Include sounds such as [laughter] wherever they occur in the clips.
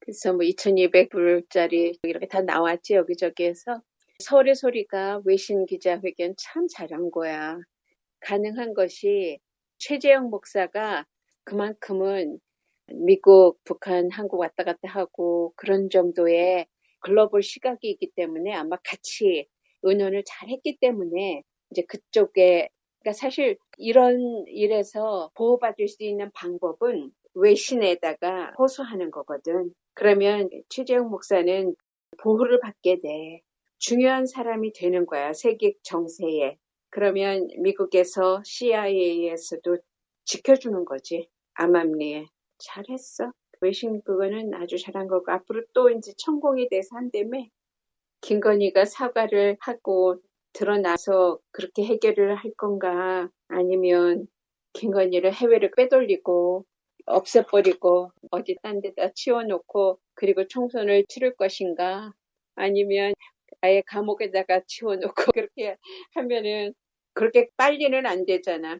그래서 뭐 2200불짜리 이렇게 다 나왔지 여기저기에서 서울의 소리가 외신 기자회견 참 잘한 거야. 가능한 것이 최재형 목사가 그만큼은 미국, 북한, 한국 왔다 갔다 하고 그런 정도의 글로벌 시각이기 때문에 아마 같이 의논을 잘 했기 때문에 이제 그쪽에 그러니까 사실 이런 일에서 보호받을 수 있는 방법은 외신에다가 호소하는 거거든. 그러면 최재형 목사는 보호를 받게 돼. 중요한 사람이 되는 거야. 세계 정세에. 그러면 미국에서 CIA에서도 지켜주는 거지. 암암리에. 잘했어. 외신 그거는 아주 잘한 거고 앞으로 또 이제 천공이 돼서 한다며 김건희가 사과를 하고 드러나서 그렇게 해결을 할 건가 아니면 김건희를 해외를 빼돌리고 없애버리고 어디 딴 데다 치워놓고 그리고 총선을 치를 것인가 아니면 아예 감옥에다가 치워놓고 [laughs] 그렇게 하면은 그렇게 빨리는 안 되잖아.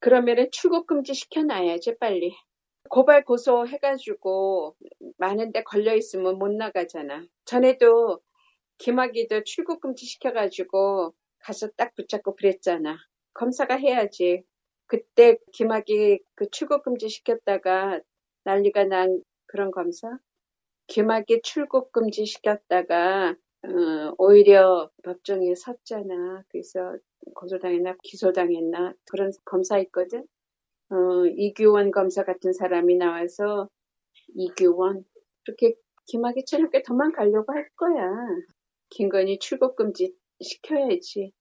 그러면은 출국 금지 시켜놔야지 빨리. 고발 고소 해가지고 많은데 걸려 있으면 못 나가잖아. 전에도 김학의도 출국 금지 시켜가지고 가서 딱 붙잡고 그랬잖아. 검사가 해야지. 그때 김학의 그 출국 금지 시켰다가 난리가 난 그런 검사? 김학의 출국 금지 시켰다가 어, 오히려 법정에 섰잖아. 그래서 고소당했나 기소당했나 그런 검사 있거든. 어, 이규원 검사 같은 사람이 나와서 이규원 그렇게 김학의처럼 이렇게 도망가려고 할 거야. 김건희 출국 금지 시켜야지.